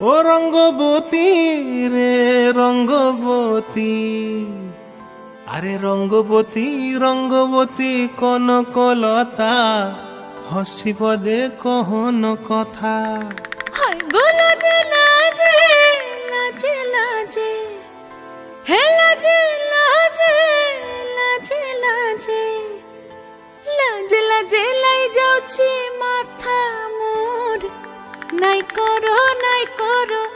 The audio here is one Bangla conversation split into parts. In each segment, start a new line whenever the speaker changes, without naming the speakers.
ও রঙ্গবতী রে রঙ্গবতী, আরে রঙ্গবতী রঙ্গবতী কনকলতা হসি পদে কহন কথা।
লাজে লাই যাଉଛି মাথা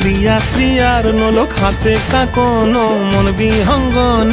ক্রিয়া ক্রিয়ার নলক হাতে কাকন মন বিহঙ্গন